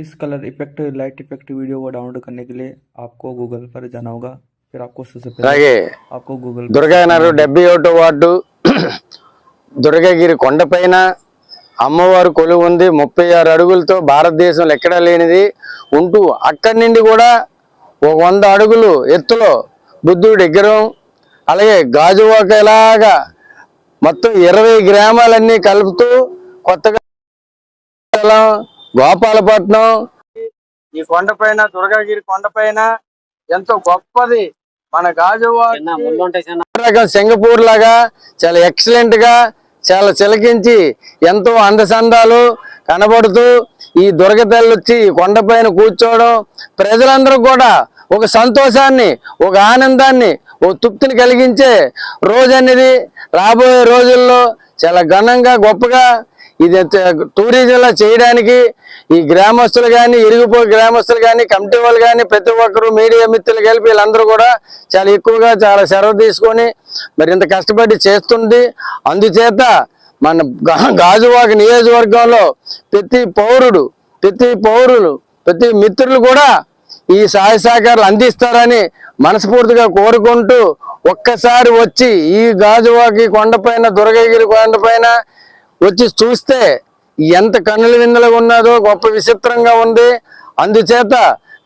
इस colour effect light effect video को download करने के लिए आपको गूगल पर जाना होगा फिर आपको सबसे पहले అలాగే आपको गूगल దుర్గానగర్ డెబ్బై ఒకటో వార్డు దుర్గగిరి కొండపైన అమ్మవారు కొలువు ఉంది ముప్పై ఆరు అడుగులతో భారతదేశంలో ఎక్కడా లేనిది ఉంటూ అక్కడి నుండి కూడా ఒక వంద అడుగులు ఎత్తులో బుద్ధుడి విగ్రహం అలాగే గాజువాక ఇలాగా మొత్తం ఇరవై గ్రామాలన్నీ కలుపుతూ కొత్తగా గోపాలపట్నం. ఈ కొండపైన దుర్గాగిరి కొండపైన ఎంతో గొప్పది మన గాజువాక. రకం సింగపూర్ లాగా చాలా ఎక్సలెంట్గా చాలా చిలకించి ఎంతో అందసందాలు కనబడుతూ ఈ దుర్గతల్లి వచ్చి ఈ కొండపైన కూర్చోవడం ప్రజలందరూ కూడా ఒక సంతోషాన్ని ఒక ఆనందాన్ని ఒక తృప్తిని కలిగించే రోజు అనేది రాబోయే రోజుల్లో చాలా ఘనంగా గొప్పగా ఇది టూరిజంలో చేయడానికి ఈ గ్రామస్తులు కానీ ఇరిగిపో గ్రామస్తులు కానీ కమిటీ వాళ్ళు కానీ ప్రతి ఒక్కరు మీడియా మిత్రులు కలిపి వీళ్ళందరూ కూడా చాలా ఎక్కువగా చాలా సెలవు తీసుకొని మరి ఇంత కష్టపడి చేస్తుంది. అందుచేత మన గాజువాక నియోజకవర్గంలో ప్రతి పౌరుడు ప్రతి పౌరులు ప్రతి మిత్రులు కూడా ఈ సహాయ సహకారాలు అందిస్తారని మనస్ఫూర్తిగా కోరుకుంటూ ఒక్కసారి వచ్చి ఈ గాజువాకి కొండపైన దుర్గగిరి కొండపైన వచ్చి చూస్తే ఎంత కన్నుల విందులుగా ఉన్నదో గొప్ప విచిత్రంగా ఉంది. అందుచేత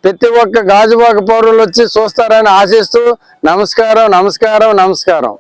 ప్రతి ఒక్క గాజువాక పౌరులు వచ్చి చూస్తారని ఆశిస్తూ నమస్కారం నమస్కారం నమస్కారం.